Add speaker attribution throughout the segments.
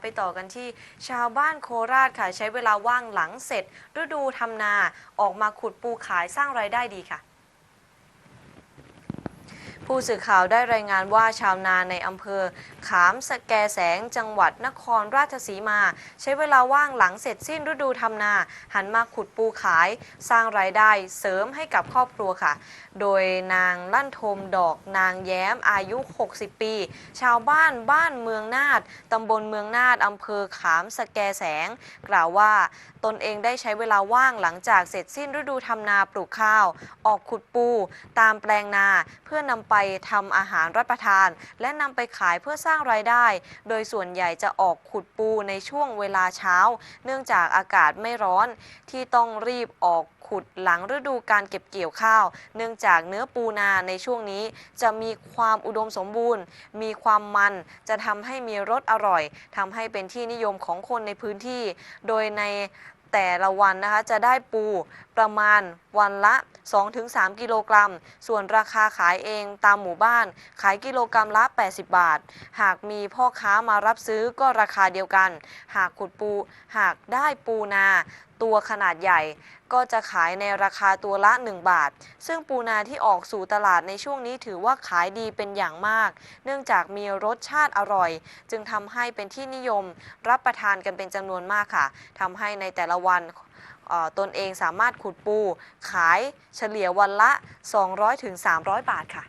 Speaker 1: ไปต่อกันที่ชาวบ้านโคราชค่ะ ใช้เวลาว่างหลังเสร็จ ฤดูทำนาออกมาขุดปูขายสร้างรายได้ดีค่ะผู้สื่อข่าวได้รายงานว่าชาวนาในอำเภอ ขามสแกแสงจังหวัดนครราชสีมา ใช้เวลาว่างหลังเสร็จสิ้นฤดูทำนา หันมาขุดปูขาย สร้างรายได้เสริมให้กับครอบครัวค่ะโดยนางลั่นทมดอกนางแย้มอายุ 60 ปี ชาวบ้านบ้านเมืองนาดตำบลเมืองนาดอำเภอขามสแกแสง กล่าวว่าตนเองได้ใช้เวลาว่างหลังจากเสร็จสิ้นฤดูทำนาปลูกข้าว ออกขุดปู ตามแปลงนาเพื่อนำไปทำอาหารรับประทาน และนำไปขายเพื่อสร้างรายได้ โดยส่วนใหญ่จะออกขุดปูในช่วงเวลาเช้า เนื่องจากอากาศไม่ร้อนที่ต้องรีบออกขุดหลังฤดูการเก็บเกี่ยวข้าว เนื่องจากเนื้อปูนาในช่วงนี้จะมีความอุดมสมบูรณ์ มีความมันจะทำให้มีรสอร่อย ทำให้เป็นที่นิยมของคนในพื้นที่ โดยในแต่ละวันนะคะจะได้ปูประมาณวันละ 2-3 กิโลกรัม ส่วนราคาขายเองตามหมู่บ้าน ขายกิโลกรัมละ 80 บาท หากมีพ่อค้ามารับซื้อก็ราคาเดียวกัน หากขุดปู หากได้ปูนา ตัวขนาดใหญ่ ก็จะขายในราคาตัวละ 1 บาท ซึ่งปูนาที่ออกสู่ตลาดในช่วงนี้ถือว่าขายดีเป็นอย่างมาก เนื่องจากมีรสชาติอร่อย จึงทำให้เป็นที่นิยมรับประทานกันเป็นจำนวนมากค่ะทำให้ในแต่ละวันเอ่อตนเองสามารถขุดปู ขายเฉลี่ยวันละ 200-300 บาทค่ะ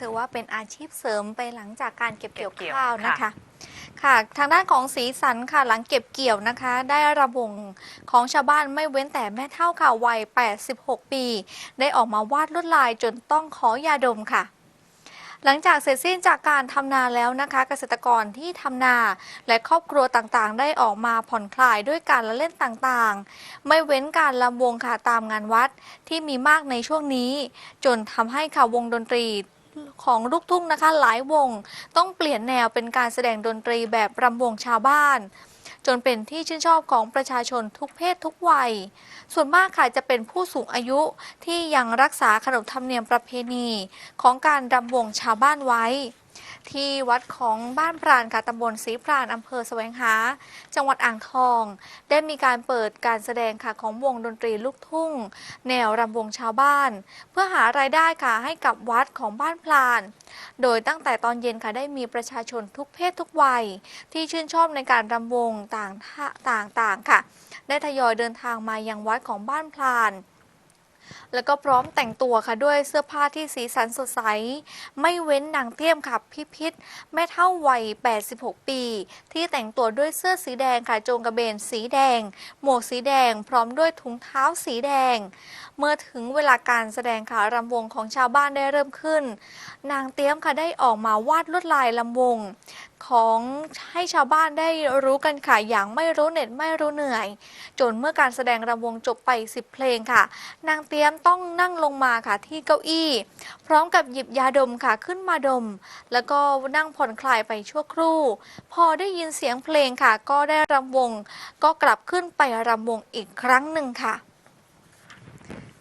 Speaker 2: ถือว่าเป็นอาชีพเสริมไปหลังจากการเก็บเกี่ยว
Speaker 1: เก็บเกี่ยว
Speaker 2: ข้าวนะ
Speaker 1: ค่ะ
Speaker 2: ค่ะ ทางด้านของสีสันค่ะหลังเก็บเกี่ยวนะคะ ได้ระวงของชาวบ้านไม่เว้นแต่แม่เท่าค่ะวัย 86 ปี ได้ออกมาวาดลวดลายจนต้องขอยาดมค่ะหลังจากเสร็จสิ้นจากการทำนาแล้วนะคะ เกษตรกรที่ทำนา และครอบครัวต่างๆ ได้ออกมาผ่อนคลายด้วยการละเล่นต่างๆ ไม่เว้นการลำวงค่ะตามงานวัดที่มีมากในช่วงนี้ จนทำให้ค่ะวงดนตรี ของลูกทุ่งนะคะหลายวงต้องเปลี่ยนแนวเป็นการแสดงดนตรีแบบรำวงชาวบ้าน จนเป็นที่ชื่นชอบของประชาชนทุกเพศทุกวัย ส่วนมากค่ะจะเป็นผู้สูงอายุที่ยังรักษาขนบธรรมเนียมประเพณี ของการรำวงชาวบ้านไว้ ที่วัดของบ้านพรานค่ะตำบลศรีพรานอำเภอแสวงหา จังหวัดอ่างทอง ได้มีการเปิดการแสดงค่ะของวงดนตรีลูกทุ่ง แนวรำวงชาวบ้าน เพื่อหารายได้ค่ะให้กับวัดของบ้านพลาน โดยตั้งแต่ตอนเย็นค่ะได้มีประชาชนทุกเพศทุกวัย ที่ชื่นชอบในการรำวงต่างท่าต่างๆค่ะ ได้ทยอยเดินทางมายังวัดของบ้านพลาน แล้วก็พร้อมแต่งตัวค่ะด้วยเสื้อผ้าที่สีสันสดใส ไม่เว้นนางเตี้ยมค่ะพิพิธแม่เท่าวัย 86 ปี ที่แต่งตัวด้วยเสื้อสีแดงค่ะโจงกระเบนสีแดง หมวกสีแดง พร้อมด้วยถุงเท้าสีแดง เมื่อถึงเวลาการแสดงค่ะรำวงของชาวบ้านได้เริ่มขึ้น นางเตี้ยมค่ะได้ออกมาวาดลวดลายลำวงของให้ชาวบ้านได้รู้กันค่ะอย่างไม่รู้เหน็ดไม่รู้เหนื่อย จนเมื่อการแสดงรำวงจบไป 10 เพลงค่ะ นางเตี้ยมต้องนั่งลงมาค่ะที่เก้าอี้ พร้อมกับหยิบยาดมค่ะขึ้นมาดม แล้วก็นั่งผ่อนคลายไปชั่วครู่ พอได้ยินเสียงเพลงค่ะ ก็ได้รำวง ก็กลับขึ้นไปรำวงอีกครั้งหนึ่งค่ะ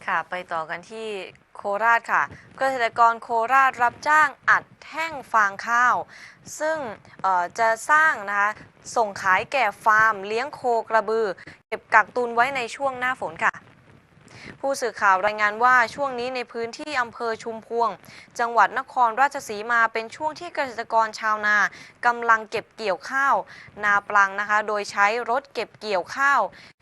Speaker 1: ค่ะ ไปต่อกันที่โคราชค่ะ เกษตรกรโคราชรับจ้างอัดแท่งฟางข้าว ซึ่งจะสร้างนะคะส่งขายแก่ฟาร์ม เลี้ยงโคกระบือ เก็บกักตุนไว้ในช่วงหน้าฝนค่ะ ผู้สื่อข่าวรายงานว่าช่วงนี้ในพื้นที่อำเภอชุมพวง จังหวัดนครราชสีมาเป็นช่วงที่เกษตรกรชาวนากำลังเก็บเกี่ยวข้าว นาปลังนะคะ โดยใช้รถเก็บเกี่ยวข้าว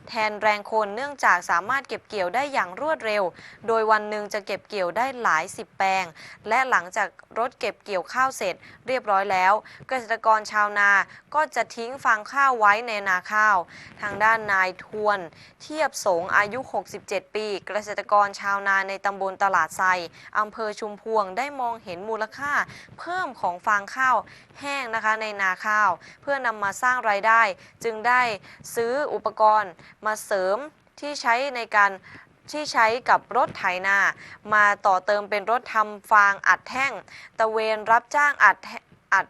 Speaker 1: แทนแรงคนเนื่องจากสามารถเก็บเกี่ยวได้อย่างรวดเร็ว โดยวันหนึ่งจะเก็บเกี่ยวได้หลายสิบแปลง และหลังจากรถเก็บเกี่ยวข้าวเสร็จ เรียบร้อยแล้ว เกษตรกรชาวนาก็จะทิ้งฟางข้าวไว้ในนาข้าว ทางด้านนายทวน เทียบสงอายุ 67 ปีเกษตรกรชาวนาในตำบลตลาดไซอำเภอชุมพวงได้มองเห็นมูลค่าเพิ่มของฟางข้าวแห้งนะคะในนาข้าว เพื่อนำมาสร้างรายได้ จึงได้ซื้ออุปกรณ์มาเสริมที่ใช้ในการที่ใช้กับรถไถนา มาต่อเติมเป็นรถทำฟางอัดแท่ง ตะเวนรับจ้างอัดอัด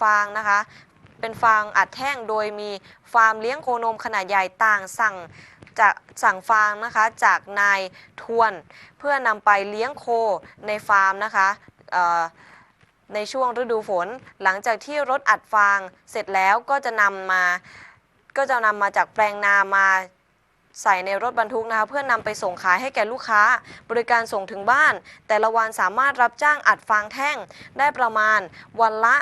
Speaker 1: ฟางนะคะ เป็นฟางอัดแท่งโดยมีฟาร์มเลี้ยงโคนมขนาดใหญ่ต่างสั่ง จากสั่งฟางนะคะจากนายทวน เพื่อนำไปเลี้ยงโคในฟาร์มนะคะในช่วงฤดูฝน หลังจากที่รถอัดฟางเสร็จแล้วก็จะนำมาก็จะนำมาจากแปลงนามาใส่ในรถบรรทุกนะคะเพื่อนนำไปส่งขายให้แก่ลูกค้า บริการส่งถึงบ้าน แต่ละวันสามารถรับจ้างอัดฟางแท่งได้ประมาณวันละ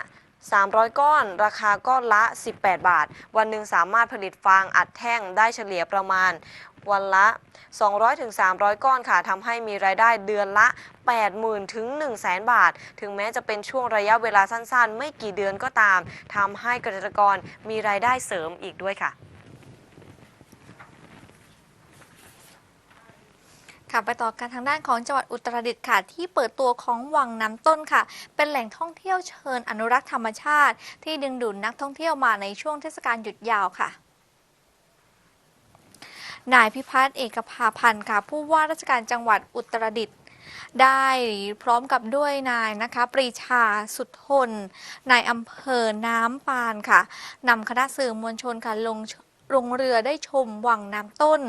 Speaker 1: 300 ก้อน ราคาก้อนละ 18 บาท วันหนึ่งสามารถผลิตฟางอัดแท่งได้เฉลี่ยประมาณวันละ 200-300 ก้อนค่ะทำให้มีรายได้เดือนละ 80,000 ถึง 100,000 บาท ถึงแม้จะเป็นช่วงระยะเวลาสั้นๆ ไม่กี่เดือนก็ตามทำให้เกษตรกรมีรายได้เสริมอีกด้วยค่ะ
Speaker 2: ค่ะไปต่อกันทางด้านของจังหวัดอุตรดิตถ์ค่ะ ที่เปิดตัวของวังน้ำต้นค่ะ เป็นแหล่งท่องเที่ยวเชิญอนุรักษ์ธรรมชาติ ที่ดึงดูดนักท่องเที่ยวมาในช่วงเทศกาลหยุดยาวค่ะนายพิพัฒน์เอกภาพันธ์ค่ะ ผู้ว่าราชการจังหวัดอุตรดิตถ์ได้พร้อมกับด้วยนายนะคะ ปรีชาสุทนนายอำเภอน้ำปานค่ะนำคณะสื่อมวลชนค่ะลง ลงเรือได้ชมวังน้ำต้น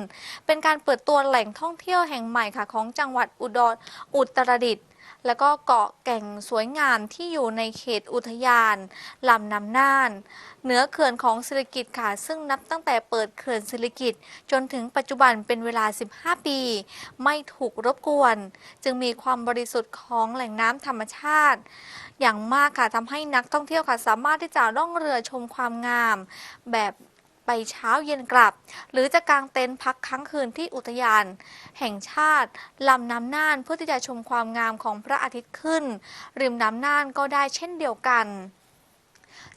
Speaker 2: เป็นการเปิดตัวแหล่งท่องเที่ยวแห่งใหม่ค่ะของจังหวัดอุดรอุตรดิตถ์แล้วก็เกาะแก่งสวยงามที่อยู่ในเขตอุทยานลำน้ำน่าน เหนือเขื่อนของศิริกิตค่ะ ซึ่งนับตั้งแต่เปิดเขื่อนศิริกิตจนถึงปัจจุบันเป็นเวลา 15 ปี ไม่ถูกรบกวน จึงมีความบริสุทธิ์ของแหล่งน้ำธรรมชาติ อย่างมากค่ะทำให้นักท่องเที่ยวค่ะ สามารถที่จะล่องเรือชมความงามแบบ ไปเช้าเย็นกลับ หรือจะกางเต็นท์พักค้างคืนที่อุทยาน แห่งชาติลำน้ำน่านเพื่อที่จะชมความงามของพระอาทิตย์ขึ้น ริมน้ำน่านก็ได้เช่นเดียวกัน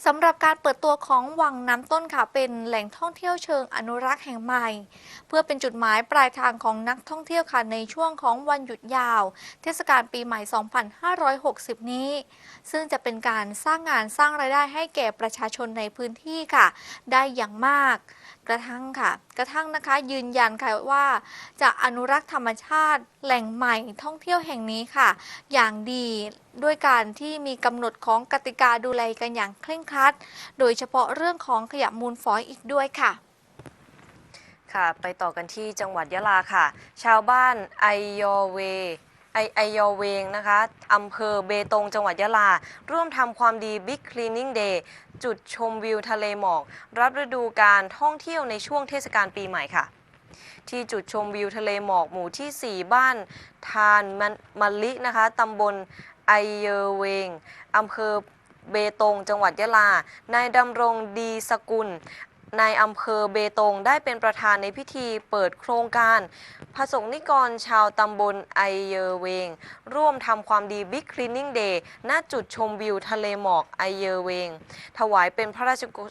Speaker 2: สำหรับการเปิดตัวของวังน้ำต้นค่ะเป็นแหล่งท่องเที่ยวเชิงอนุรักษ์แห่งใหม่ เพื่อเป็นจุดหมายปลายทางของนักท่องเที่ยวค่ะในช่วงของวันหยุดยาว เทศกาลปีใหม่ 2560 นี้ ซึ่งจะเป็นการสร้างงานสร้างรายได้ให้แก่ประชาชนในพื้นที่ค่ะ ได้อย่างมาก กระทั่งค่ะ กระทั่งนะคะยืนยันค่ะว่าจะอนุรักษ์ธรรมชาติแหล่งใหม่ท่องเที่ยวแห่งนี้ค่ะ อย่างดีด้วยการที่มีกำหนดของกติกาดูแลกันอย่างเคร่งครัด โดยเฉพาะเรื่องของขยะมูลฝอยอีกด้วยค่ะ
Speaker 1: ค่ะ ไปต่อกันที่จังหวัดยะลาค่ะ ชาวบ้านไอโยเว ไอไอยอเวงนะคะอำเภอเบตงจังหวัดยะลา ร่วมทำความดี Big Cleaning Day จุดชมวิวทะเลหมอก รับฤดูการท่องเที่ยวในช่วงเทศกาลปีใหม่ค่ะ ที่จุดชมวิวทะเลหมอกหมู่ที่ 4 บ้านทานมันมะลินะคะตำบลไอเยอเวงอำเภอเบตง จังหวัดยะลา นายดำรงดีสกุล นายอำเภอเบตงได้เป็นประธานในพิธีเปิดโครงการผสกนิกรชาวตำบลไอเยอเวง ร่วมทำความดีบิ๊กคลีนนิ่งเดย์ณจุดชมวิวทะเลหมอกไอเยอเวง ถวายเป็นพระราชกุ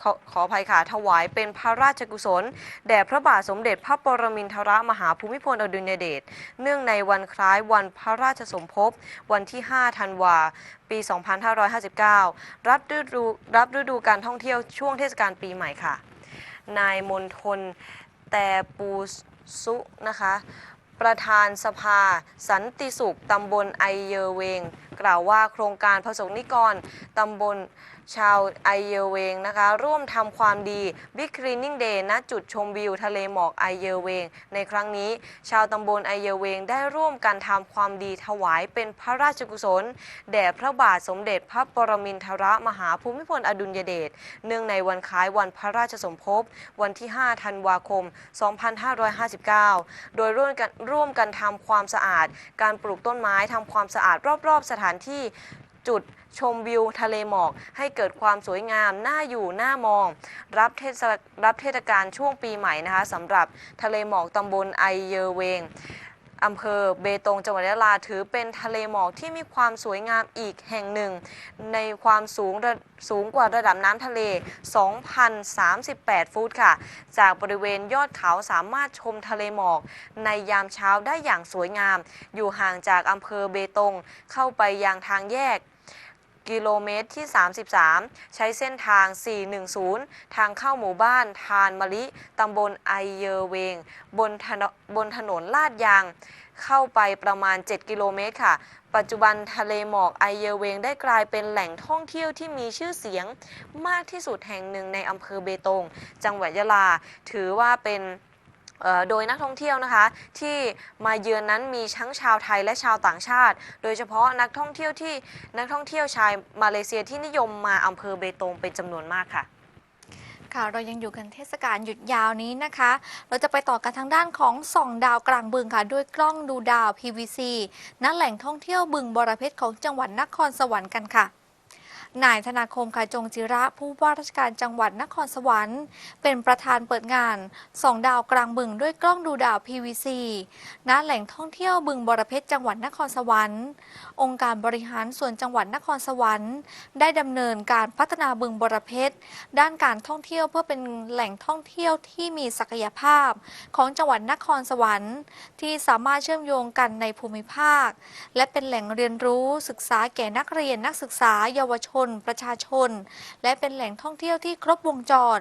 Speaker 1: ขอขออภัยค่ะถวายเป็นพระราชกุศล แด่พระบาทสมเด็จพระปรมินทรมหาภูมิพลอดุลยเดชเนื่องในวันคล้ายวันพระราชสมภพวันที่ 5 ธันวา ปี 2559 รับฤดูรับฤดูการท่องเที่ยวช่วงเทศกาลปีใหม่ค่ะ นายมนทนแต่ปูสุนะคะประธานสภา สันติสุข ตำบลไอเยอเวง กล่าวว่าโครงการผสมนิกร ตำบล ชาวไอเยเวงนะคะ ร่วมทำความดี Big Cleaning Day ณจุดชมวิวทะเลหมอกไอเยเวง ในครั้งนี้ ชาวตำบลไอเยเวงได้ร่วมกันทำความดีถวายเป็นพระราชกุศล แด่พระบาทสมเด็จพระปรมินทรมหาภูมิพลอดุลยเดชเนื่องในวันคล้ายวันพระราชสมภพวันที่ 5 ธันวาคม 2559 โดยร่วมกันร่วมกันทำความสะอาด การปลูกต้นไม้ทำความสะอาดรอบๆ สถานที่ จุดชมวิวทะเลหมอก ให้เกิดความสวยงามน่าอยู่น่ามอง รับเทศรับเทศกาลช่วงปีใหม่นะคะสำหรับทะเลหมอกตำบลไอเยอเวงอำเภอเบตงจังหวัดยะลาถือเป็นทะเลหมอกที่มีความสวยงามอีกแห่งหนึ่ง ในความสูงสูงกว่าระดับน้ำทะเล 2,038 ฟุตค่ะ จากบริเวณยอดเขาสามารถชมทะเลหมอก ในยามเช้าได้อย่างสวยงาม อยู่ห่างจากอำเภอเบตงเข้าไปยังทางแยก กิโลเมตรที่ 33 ใช้เส้นทาง 410 ทางเข้าหมู่บ้านทานมะลิ ตำบลไอเยอเวง บนถนนบนถนนลาดยาง เข้าไปประมาณ 7 กิโลเมตรค่ะ ปัจจุบันทะเลหมอกไอเยอเวงได้กลายเป็นแหล่งท่องเที่ยวที่มีชื่อเสียงมากที่สุดแห่งหนึ่งในอำเภอเบตง จังหวัดยะลา ถือว่าเป็น โดยนักท่องเที่ยวนะคะ ที่มาเยือนนั้นมีทั้งชาวไทยและชาวต่างชาติ โดยเฉพาะนักท่องเที่ยวที่นักท่องเที่ยวชายมาเลเซียที่นิยมมาอำเภอเบตงเป็นจำนวนมากค่ะ
Speaker 2: ค่ะเรายังอยู่กันเทศกาลหยุดยาวนี้นะคะ เราจะไปต่อกันทางด้านของส่องดาวกลางบึงค่ะ ด้วยกล้องดูดาว PVC ณแหล่งท่องเที่ยวบึงบรเพชรของจังหวัดนครสวรรค์กันค่ะ นายธนาคมค่ะจงจิระผู้ว่าราชการจังหวัดนครสวรรค์ เป็นประธานเปิดงานส่องดาวกลางบึงด้วยกล้องดูดาว PVC ณแหล่งท่องเที่ยวบึงบรเพชรจังหวัดนครสวรรค์ องค์การบริหารส่วนจังหวัดนครสวรรค์ ได้ดำเนินการพัฒนาบึงบรเพชรด้านการท่องเที่ยวเพื่อเป็นแหล่งท่องเที่ยวที่มีศักยภาพ ของจังหวัดนครสวรรค์ ที่สามารถเชื่อมโยงกันในภูมิภาค และเป็นแหล่งเรียนรู้ศึกษาแก่นักเรียนนักศึกษาเยาวชนประชาชน และเป็นแหล่งท่องเที่ยวที่ครบวงจร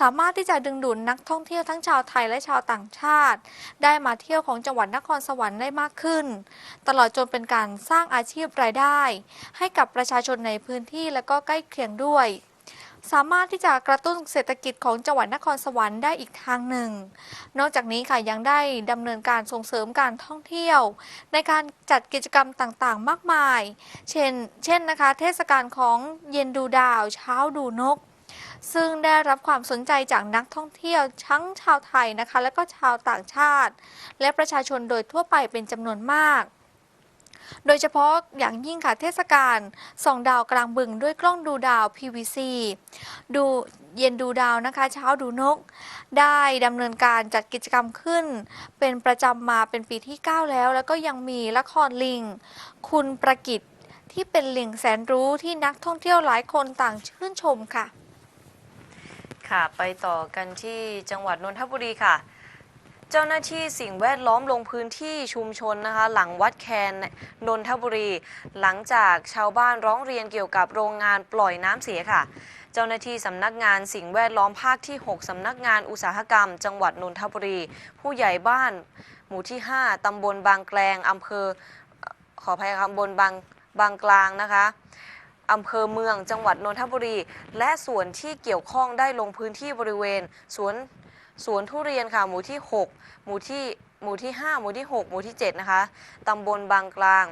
Speaker 2: สามารถที่จะดึงดูดนักท่องเที่ยวทั้งชาวไทยและชาวต่างชาติ ได้มาเที่ยวของจังหวัดนครสวรรค์ได้มากขึ้น ตลอดจนเป็นการสร้างอาชีพรายได้ ให้กับประชาชนในพื้นที่และก็ใกล้เคียงด้วย สามารถที่จะกระตุ้นเศรษฐกิจของจังหวัดนครสวรรค์ได้อีกทางหนึ่ง นอกจากนี้ค่ะยังได้ดำเนินการส่งเสริมการท่องเที่ยว ในการจัดกิจกรรมต่างๆ มากมาย เช่น เช่นนะคะ เทศกาลของเย็นดูดาว เช้าดูนกซึ่งได้รับความสนใจจากนักท่องเที่ยวทั้งชาวไทยนะคะ และก็ชาวต่างชาติ และประชาชนโดยทั่วไปเป็นจำนวนมาก โดยเฉพาะอย่างยิ่งค่ะเทศกาลส่องดาวกลางบึงด้วยกล้องดูดาว PVC ดูเย็นดูดาวนะคะ เช้าดูนก ได้ดำเนินการจัดกิจกรรมขึ้น เป็นประจำมาเป็นปีที่ 9 แล้ว แล้วก็ยังมีละครลิง คุณประกิตที่เป็นลิงแสนรู้ที่นักท่องเที่ยวหลายคนต่างชื่นชมค่ะ
Speaker 1: ค่ะ ไปต่อกันที่จังหวัดนนทบุรีค่ะ เจ้าหน้าที่สิ่งแวดล้อมลงพื้นที่ชุมชนนะคะ หลังวัดแคนนนทบุรี หลังจากชาวบ้านร้องเรียนเกี่ยวกับโรงงานปล่อยน้ำเสียค่ะ เจ้าหน้าที่สำนักงานสิ่งแวดล้อมภาคที่ 6 สำนักงานอุตสาหกรรม จังหวัดนนทบุรี ผู้ใหญ่บ้านหมู่ที่ 5 ตำบลบางแกลงอำเภอขออภัยครับตำบลบางบางกลางนะคะอำเภอเมืองจังหวัดนนทบุรี และส่วนที่เกี่ยวข้องได้ลงพื้นที่บริเวณสวน สวนทุเรียนค่ะ หมู่ที่ 6 หมู่ที่หมู่ที่ 5 หมู่ที่ 6 หมู่ที่ 7 นะคะตำบลบางกลาง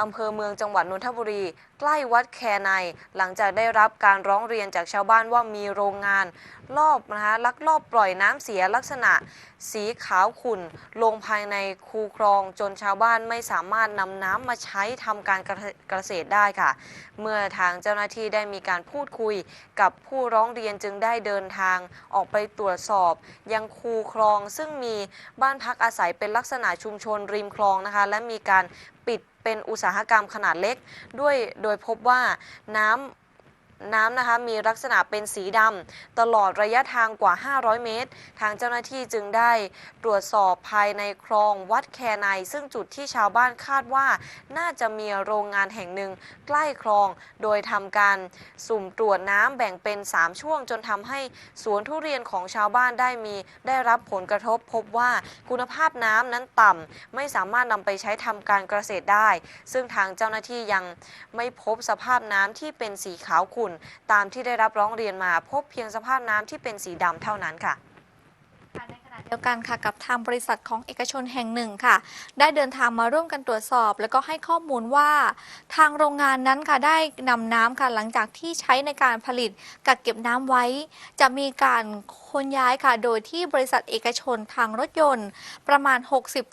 Speaker 1: อำเภอเมืองจังหวัดนนทบุรี ใกล้วัดแคใน หลังจากได้รับการร้องเรียนจากชาวบ้านว่ามีโรงงาน ลอบนะคะลักลอบปล่อยน้ำเสียลักษณะ สีขาวขุ่น ลงภายในคูคลองจนชาวบ้านไม่สามารถนำน้ำมาใช้ทำการเกษตรได้ค่ะ เมื่อทางเจ้าหน้าที่ได้มีการพูดคุยกับผู้ร้องเรียนจึงได้เดินทางออกไปตรวจสอบ ยังคูคลองซึ่งมีบ้านพักอาศัยเป็นลักษณะชุมชนริมคลองนะคะ และมีการปิด เป็นอุตสาหกรรมขนาดเล็ก ด้วยโดยพบว่าน้ำ น้ำนะคะมีลักษณะเป็นสีดำตลอดระยะทางกว่า 500 เมตร ทางเจ้าหน้าที่จึงได้ตรวจสอบภายในคลองวัดแคในซึ่งจุดที่ชาวบ้านคาดว่าน่าจะมีโรงงานแห่งหนึ่งใกล้คลอง โดยทำการสุ่มตรวจน้ำแบ่งเป็น 3 ช่วง จนทำให้สวนทุเรียนของชาวบ้านได้มีได้รับผลกระทบ พบว่าคุณภาพน้ำนั้นต่ำไม่สามารถนำไปใช้ทำการเกษตรได้ ซึ่งทางเจ้าหน้าที่ยังไม่พบสภาพน้ำที่เป็นสีขาวขุ่นตามที่ได้รับร้องเรียนมาพบเพียงสภาพน้ำที่เป็นสีดำเท่านั้นค่ะ
Speaker 2: ในขณะเดียวกันค่ะกับทางบริษัทของเอกชนแห่งหนึ่งค่ะ ได้เดินทางมาร่วมกันตรวจสอบ แล้วก็ให้ข้อมูลว่า ทางโรงงานนั้นค่ะได้นำน้ำค่ะหลังจากที่ใช้ในการผลิตกักเก็บน้ำไว้ จะมีการขนย้ายค่ะ โดยที่บริษัทเอกชนทางรถยนต์ ประมาณ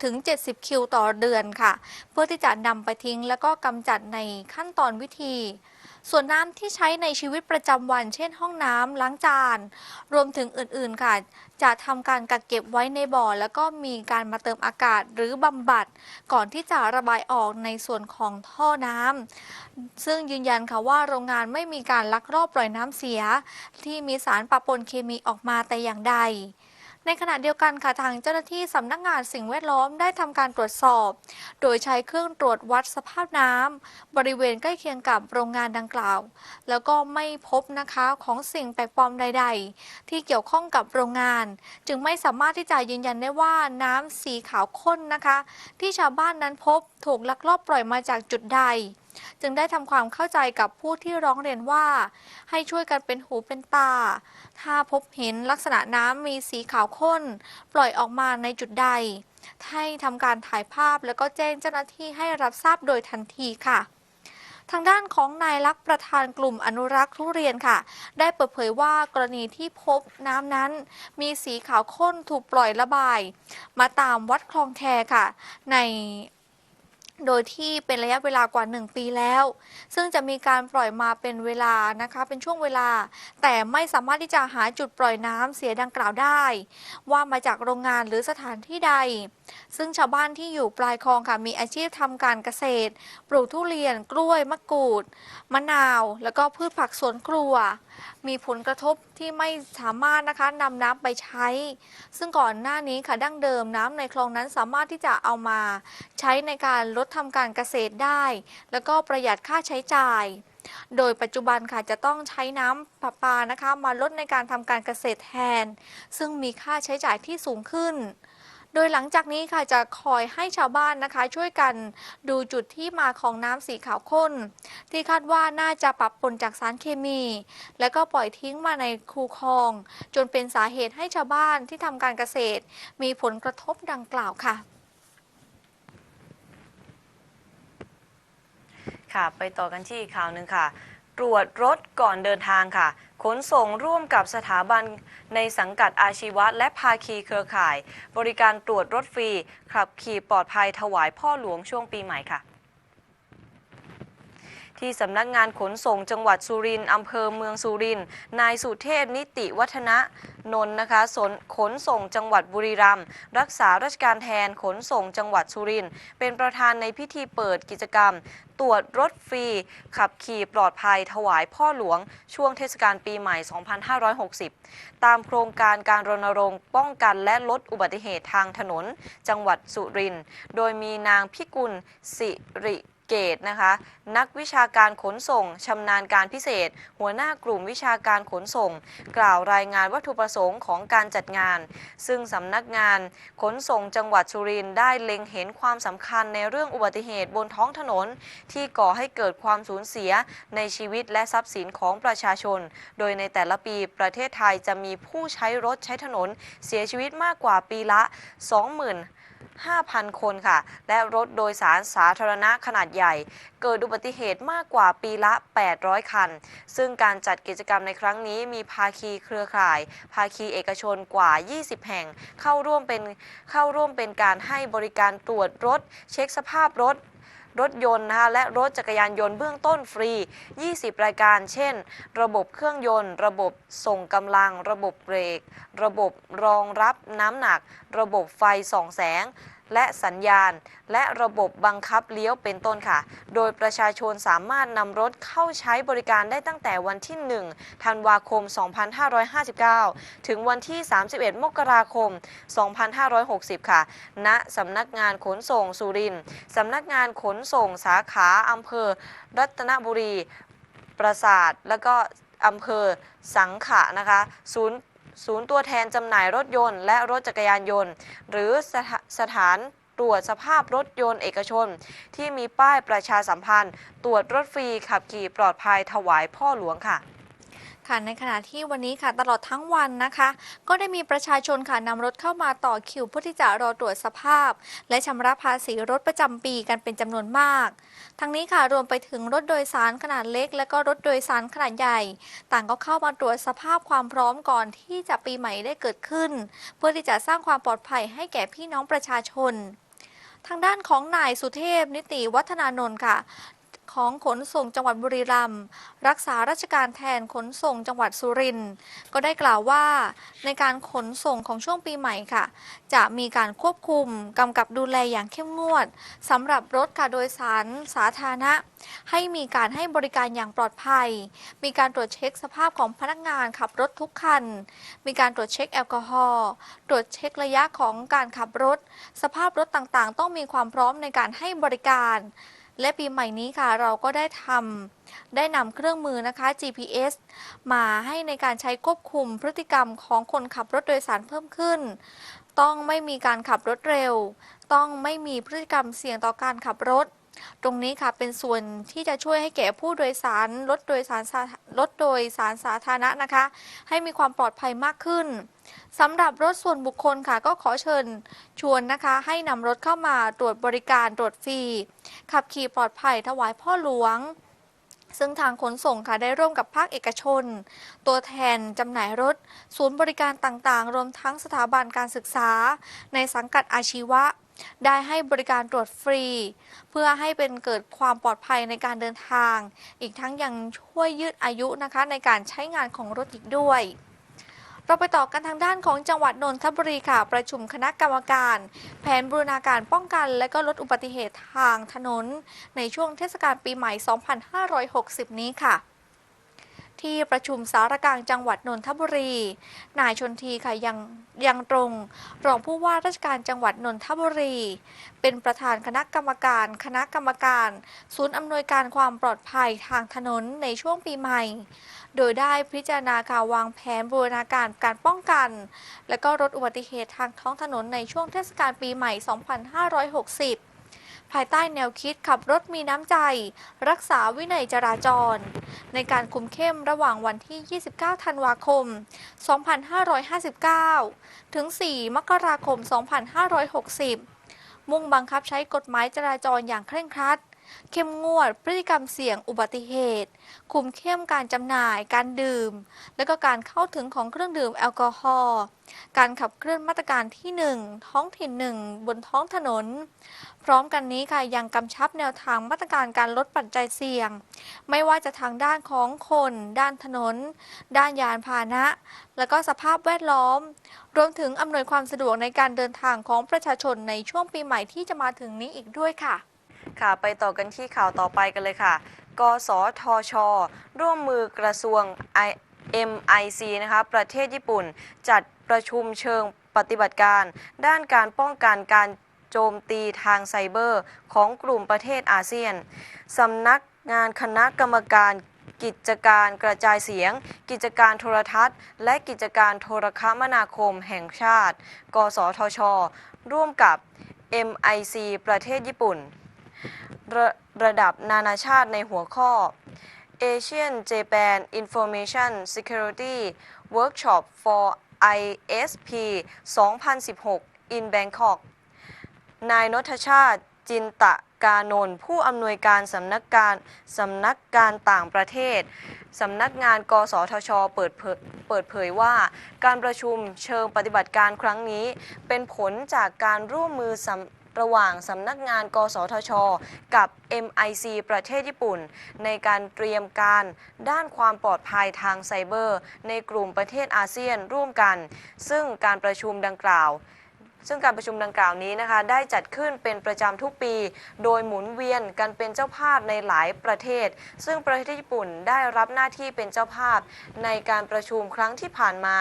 Speaker 2: 60-70 คิวต่อเดือนค่ะ เพื่อที่จะนำไปทิ้งแล้วก็กำจัดในขั้นตอนวิธี ส่วนน้ำที่ใช้ในชีวิตประจำวัน เช่น ห้องน้ำล้างจาน รวมถึงอื่นๆค่ะ จะทำการกักเก็บไว้ในบ่อ แล้วก็มีการมาเติมอากาศหรือบำบัด ก่อนที่จะระบายออกในส่วนของท่อน้ำซึ่งยืนยันค่ะว่าโรงงานไม่มีการลักลอบปล่อยน้ำเสีย ที่มีสารปะปนเคมีออกมาแต่อย่างใด ในขณะเดียวกันค่ะทางเจ้าหน้าที่สำนักงานสิ่งแวดล้อมได้ทำการตรวจสอบ โดยใช้เครื่องตรวจวัดสภาพน้ำบริเวณใกล้เคียงกับโรงงานดังกล่าว แล้วก็ไม่พบนะคะของสิ่งแปลกปลอมใด ๆ ที่เกี่ยวข้องกับโรงงาน จึงไม่สามารถที่จะยืนยันได้ว่าน้ำสีขาวข้นนะคะ ที่ชาวบ้านนั้นพบถูกลักลอบปล่อยมาจากจุดใด จึงได้ทำความเข้าใจกับผู้ที่ร้องเรียนว่า ให้ช่วยกันเป็นหูเป็นตา ถ้าพบเห็นลักษณะน้ำมีสีขาวข้น ปล่อยออกมาในจุดใด ให้ทำการถ่ายภาพแล้วก็แจ้งเจ้าหน้าที่ให้รับทราบโดยทันทีค่ะทางด้านของนายลักษ์ประธานกลุ่มอนุรักษ์ทุเรียนค่ะ ได้เปิดเผยว่ากรณีที่พบน้ำนั้น มีสีขาวข้นถูกปล่อยระบาย มาตามวัดคลองแคค่ะ ใน โดยที่เป็นระยะเวลากว่า 1 ปีแล้ว ซึ่งจะมีการปล่อยมาเป็นเวลานะคะเป็นช่วงเวลา แต่ไม่สามารถที่จะหาจุดปล่อยน้ำเสียดังกล่าวได้ ว่ามาจากโรงงานหรือสถานที่ใด ซึ่งชาวบ้านที่อยู่ปลายคลองค่ะมีอาชีพทำการเกษตร ปลูกทุเรียน กล้วย มะกรูด มะนาว แล้วก็พืชผักสวนครัวมีผลกระทบที่ไม่สามารถนะคะนำน้ำไปใช้ ซึ่งก่อนหน้านี้ค่ะดั้งเดิมน้ำในคลองนั้นสามารถที่จะเอามาใช้ในการลดทำการเกษตรได้ แล้วก็ประหยัดค่าใช้จ่าย โดยปัจจุบันค่ะจะต้องใช้น้ำประปานะคะ มาลดในการทำการเกษตรแทน ซึ่งมีค่าใช้จ่ายที่สูงขึ้น โดยหลังจากนี้ค่ะจะคอยให้ชาวบ้านนะคะ ช่วยกันดูจุดที่มาของน้ำสีขาวข้น ที่คาดว่าน่าจะปรับปนจากสารเคมี และก็ปล่อยทิ้งมาในคูคลอง จนเป็นสาเหตุให้ชาวบ้านที่ทำการเกษตร มีผลกระทบดังกล่าวค่ะ
Speaker 1: ค่ะ ไปต่อกันที่ข่าวหนึ่งค่ะ รวจรถก่อนเดินทางค่ะ ขนส่งร่วมกับสถาบันในสังกัดอาชีวะ และภาคีเครือข่าย บริการตรวจรถฟรี ขับขี่ปลอดภัยถวายพ่อหลวงช่วงปีใหม่ค่ะ ที่สำนักงานขนส่งจังหวัดสุรินทร์อำเภอเมืองสุรินทร์นายสุเทพนิติวัฒนะนนท์นะคะสนขนส่งจังหวัดบุรีรัมย์รักษาราชการแทนขนส่งจังหวัดสุรินทร์เป็นประธานในพิธีเปิดกิจกรรม ตรวจรถฟรี ขับขี่ปลอดภัยถวายพ่อหลวง ช่วงเทศกาลปีใหม่ 2560 ตามโครงการการรณรงค์ป้องกันและลดอุบัติเหตุทางถนน จังหวัดสุรินทร์โดยมีนางพิกุลสิริ เกตนะคะ นักวิชาการขนส่งชำนาญการพิเศษ หัวหน้ากลุ่มวิชาการขนส่ง กล่าวรายงานวัตถุประสงค์ของการจัดงาน ซึ่งสำนักงานขนส่งจังหวัดสุรินทร์ได้เล็งเห็นความสำคัญในเรื่องอุบัติเหตุบนท้องถนน ที่ก่อให้เกิดความสูญเสียในชีวิตและทรัพย์สินของประชาชน โดยในแต่ละปีประเทศไทยจะมีผู้ใช้รถใช้ถนน เสียชีวิตมากกว่าปีละ 20,000 5,000 คนค่ะ และรถโดยสารสาธารณะขนาดใหญ่ เกิดอุบัติเหตุมากกว่าปีละ 800 คัน ซึ่งการจัดกิจกรรมในครั้งนี้มีภาคีเครือข่าย ภาคีเอกชนกว่า 20 แห่ง เข้าร่วมเป็นเข้าร่วมเป็นการให้บริการตรวจรถ เช็คสภาพรถ รถยนต์นะคะและรถจักรยานยนต์เบื้องต้นฟรี 20 รายการ เช่น ระบบเครื่องยนต์ ระบบส่งกำลัง ระบบเบรก ระบบรองรับน้ำหนัก ระบบไฟส่องแสง และสัญญาณ และระบบบังคับเลี้ยวเป็นต้นค่ะ โดยประชาชนสามารถนำรถเข้าใช้บริการได้ตั้งแต่วันที่ 1 ธันวาคม 2559 ถึงวันที่ 31 มกราคม 2560 ค่ะ ณสำนักงานขนส่งสุรินทร์สำนักงานขนส่งสาขาอำเภอ รัตนบุรี ปราสาท แล้วก็อำเภอสังขะนะคะศูนย์ ศูนย์ตัวแทนจำหน่ายรถยนต์และรถจักรยานยนต์ หรือสถาสถานตรวจสภาพรถยนต์เอกชน ที่มีป้ายประชาสัมพันธ์ ตรวจรถฟรีขับขี่ปลอดภัยถวายพ่อหลวงค่ะ
Speaker 2: ค่ะในขณะที่วันนี้ค่ะตลอดทั้งวันนะคะ ก็ได้มีประชาชนค่ะนำรถเข้ามาต่อคิวเพื่อที่จะรอตรวจสภาพ และชำระภาษีรถประจำปีกันเป็นจำนวนมาก ทั้งนี้ค่ะรวมไปถึงรถโดยสารขนาดเล็ก และก็รถโดยสารขนาดใหญ่ ต่างก็เข้ามาตรวจสภาพความพร้อมก่อนที่จะปีใหม่ได้เกิดขึ้น เพื่อที่จะสร้างความปลอดภัยให้แก่พี่น้องประชาชนทางด้านของนายสุเทพนิติวัฒนานนท์ค่ะ ของขนส่งจังหวัดบุรีรัมย์รักษาราชการแทนขนส่งจังหวัดสุรินทร์ก็ได้กล่าวว่าในการขนส่งของช่วงปีใหม่ค่ะ จะมีการควบคุมกำกับดูแลอย่างเข้มงวดสำหรับรถค่ะโดยสารสาธารณะ ให้มีการให้บริการอย่างปลอดภัย มีการตรวจเช็คสภาพของพนักงานขับรถทุกคัน มีการตรวจเช็คแอลกอฮอล์ตรวจเช็คระยะของการขับรถ สภาพรถต่างๆ ต้องมีความพร้อมในการให้บริการ และปีใหม่นี้ค่ะเราก็ได้ทำได้นำเครื่องมือนะคะ GPS มาให้ในการใช้ควบคุมพฤติกรรมของคนขับรถโดยสารเพิ่มขึ้น ต้องไม่มีการขับรถเร็ว ต้องไม่มีพฤติกรรมเสี่ยงต่อการขับรถตรงนี้ค่ะเป็นส่วนที่จะช่วยให้แก่ผู้โดยสารรถโดยสารรถโดยสารสาธารณะนะคะ ให้มีความปลอดภัยมากขึ้น สำหรับรถส่วนบุคคลค่ะ ก็ขอเชิญชวนนะคะ ให้นำรถเข้ามาตรวจบริการตรวจฟรี ขับขี่ปลอดภัยถวายพ่อหลวง ซึ่งทางขนส่งค่ะได้ร่วมกับภาคเอกชน ตัวแทนจำหน่ายรถ ศูนย์บริการต่างๆ รวมทั้งสถาบันการศึกษา ในสังกัดอาชีวะได้ให้บริการตรวจฟรี เพื่อให้เป็นเกิดความปลอดภัยในการเดินทาง อีกทั้งยังช่วยยืดอายุนะคะในการใช้งานของรถอีกด้วย เราไปต่อกันทางด้านของจังหวัดนนทบุรีค่ะ ประชุมคณะกรรมการ แผนบูรณาการป้องกัน และก็ลดอุบัติเหตุทางถนน ในช่วงเทศกาลปีใหม่ 2560 นี้ค่ะ ที่ประชุมสารกลางจังหวัดนนทบุรี นายชนทีค่ะยังยังตรง รองผู้ว่าราชการจังหวัดนนทบุรี เป็นประธานคณะกรรมการ คณะกรรมการ ศูนย์อำนวยการความปลอดภัยทางถนนในช่วงปีใหม่ โดยได้พิจารณาการวางแผนบูรณาการการป้องกัน และก็ลดอุบัติเหตุทางท้องถนนในช่วงเทศกาลปีใหม่ 2560 ภายใต้แนวคิดขับรถมีน้ำใจ รักษาวินัยจราจร ในการคุมเข้มระหว่างวันที่ 29 ธันวาคม 2559 ถึง 4 มกราคม 2560 มุ่งบังคับใช้กฎหมายจราจรอย่างเคร่งครัด เข้มงวดพฤติกรรมเสี่ยงอุบัติเหตุ คุมเข้มการจำหน่าย การดื่ม และก็การเข้าถึงของเครื่องดื่มแอลกอฮอล์การขับเคลื่อนมาตรการที่ 1 ท้องถิ่น 1 บนท้องถนน พร้อมกันนี้ค่ะยังกำชับแนวทางมาตรการการลดปัจจัยเสี่ยง ไม่ว่าจะทางด้านของคน ด้านถนน ด้านยานพาหนะ และก็สภาพแวดล้อม รวมถึงอำนวยความสะดวกในการเดินทางของประชาชนในช่วงปีใหม่ที่จะมาถึงนี้อีกด้วยค่ะ
Speaker 1: ค่ะไปต่อกันที่ข่าวต่อไปกันเลยค่ะ กสทช ร่วมมือกระทรวง MIC นะคะ ประเทศญี่ปุ่น จัดประชุมเชิงปฏิบัติการ ด้านการป้องกันการโจมตีทางไซเบอร์ของกลุ่มประเทศอาเซียน สำนักงานคณะกรรมการกิจการกระจายเสียง กิจการโทรทัศน์ และกิจการโทรคมนาคมแห่งชาติ กสทช ร่วมกับ MIC ประเทศญี่ปุ่น ระระดับนานาชาติในหัวข้อ Asian Japan Information Security Workshop for ISP 2016 in Bangkok นายนทชาติจินตะกานนท์ผู้อำนวยการสำนักการสำนักการต่างประเทศ สำนักงานกสทช เปิดเผยเปิดเผยว่า การประชุมเชิงปฏิบัติการครั้งนี้ เป็นผลจากการร่วมมือสำ ระหว่างสำนักงาน กสทช กับ MIC ประเทศญี่ปุ่น ในการเตรียมการด้านความปลอดภัยทางไซเบอร์ ในกลุ่มประเทศอาเซียนร่วมกัน ซึ่งการประชุมดังกล่าว ซึ่งการประชุมดังกล่าวนี้นะคะ ได้จัดขึ้นเป็นประจำทุกปี โดยหมุนเวียนกันเป็นเจ้าภาพในหลายประเทศ ซึ่งประเทศญี่ปุ่นได้รับหน้าที่เป็นเจ้าภาพ ในการประชุมครั้งที่ผ่านมา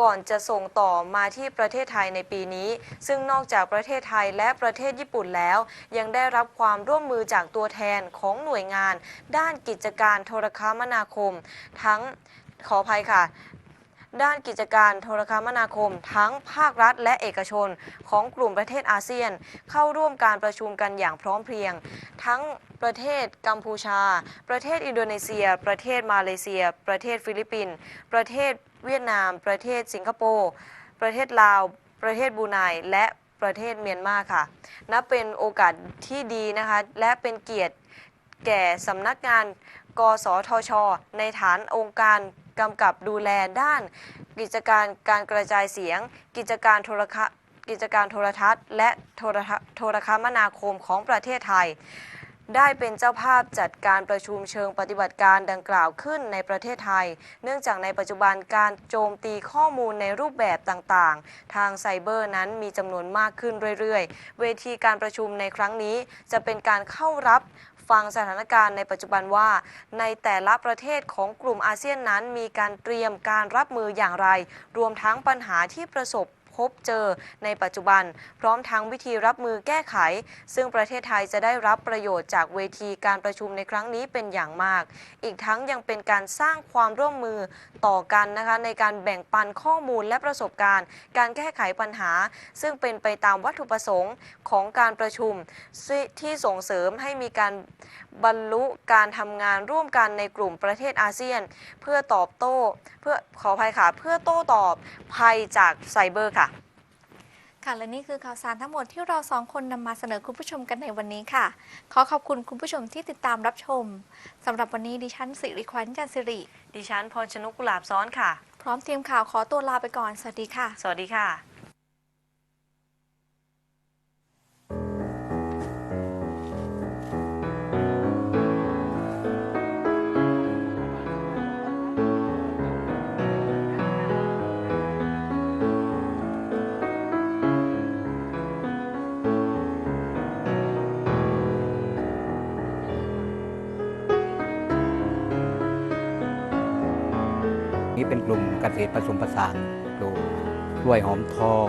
Speaker 1: ก่อนจะส่งต่อมาที่ประเทศไทยในปีนี้ ซึ่งนอกจากประเทศไทยและประเทศญี่ปุ่นแล้ว ยังได้รับความร่วมมือจากตัวแทนของหน่วยงาน ด้านกิจการโทรคมนาคม ทั้งขออภัยค่ะ ด้านกิจการโทรคมนาคม ทั้งภาครัฐและเอกชนของกลุ่มประเทศอาเซียน เข้าร่วมการประชุมกันอย่างพร้อมเพรียง ทั้งประเทศกัมพูชา ประเทศอินโดนีเซีย ประเทศมาเลเซีย ประเทศฟิลิปปินส์ประเทศเวียดนาม ประเทศสิงคโปร์ประเทศลาว ประเทศบูไนและประเทศเมียนมาค่ะ นับเป็นโอกาสที่ดีนะคะ และเป็นเกียรติแก่สำนักงาน กสทช ในฐานองค์การ กำกับดูแลด้าน กิจการการกระจายเสียง กิจการโทรคกิจการโทรทัศน์ และโทรทโทรคมนาคมของประเทศไทย ได้เป็นเจ้าภาพจัดการประชุมเชิงปฏิบัติการดังกล่าวขึ้นในประเทศไทย เนื่องจากในปัจจุบันการโจมตีข้อมูลในรูปแบบต่างๆ ทางไซเบอร์นั้นมีจำนวนมากขึ้นเรื่อยๆ เวทีการประชุมในครั้งนี้จะเป็นการเข้ารับ ฟังสถานการณ์ในปัจจุบันว่า ในแต่ละประเทศของกลุ่มอาเซียนนั้น มีการเตรียมการรับมืออย่างไร รวมทั้งปัญหาที่ประสบ พบเจอในปัจจุบัน พร้อมทั้งวิธีรับมือแก้ไข ซึ่งประเทศไทยจะได้รับประโยชน์จากเวทีการประชุมในครั้งนี้เป็นอย่างมาก อีกทั้งยังเป็นการสร้างความร่วมมือต่อกันนะคะในการแบ่งปันข้อมูลและประสบการณ์ การแก้ไขปัญหา ซึ่งเป็นไปตามวัตถุประสงค์ของการประชุมที่ส่งเสริมให้มีการบรรลุการทำงานร่วมกันในกลุ่มประเทศอาเซียน เพื่อตอบโต้เพื่อขออภัยค่ะ เพื่อโต้ตอบภัยจากไซเบอร์ค่ะ
Speaker 2: ค่ะและนี่คือข่าวสารทั้งหมดที่เราสองคนนำมาเสนอคุณผู้ชมกันในวันนี้ค่ะ ขอขอบคุณคุณผู้ชมที่ติดตามรับชมสำหรับวันนี้ดิฉันสิริควันจันทร์สิริ
Speaker 1: ดิฉันพรชนกกุหลาบซ้อนค่ะ
Speaker 2: พร้อมทีมข่าวขอตัวลาไปก่อน สวัสดีค่ะ
Speaker 1: สวัสดีค่ะ
Speaker 3: เป็นกลุ่มเกษตรผสมผสานปลูกกล้วยหอมทอง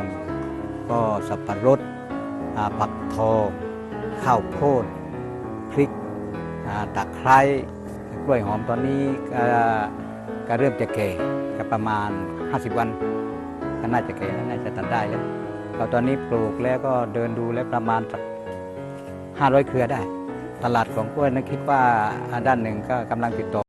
Speaker 3: ก็สับปะรดผักทอง ข้าวโพดพริกอ่าตะไคร้กล้วยหอมตอนนี้ก็ก็เริ่มจะแก่ก็ประมาณ 50 วันก็น่าจะแก่แล้วน่าจะตัดได้แล้วก็ตอนนี้ปลูกแล้วก็เดินดูแล้วประมาณสัก500 เครือได้ ตลาดของกล้วยนั้นคิดว่าด้านหนึ่งก็กำลังติดต่อ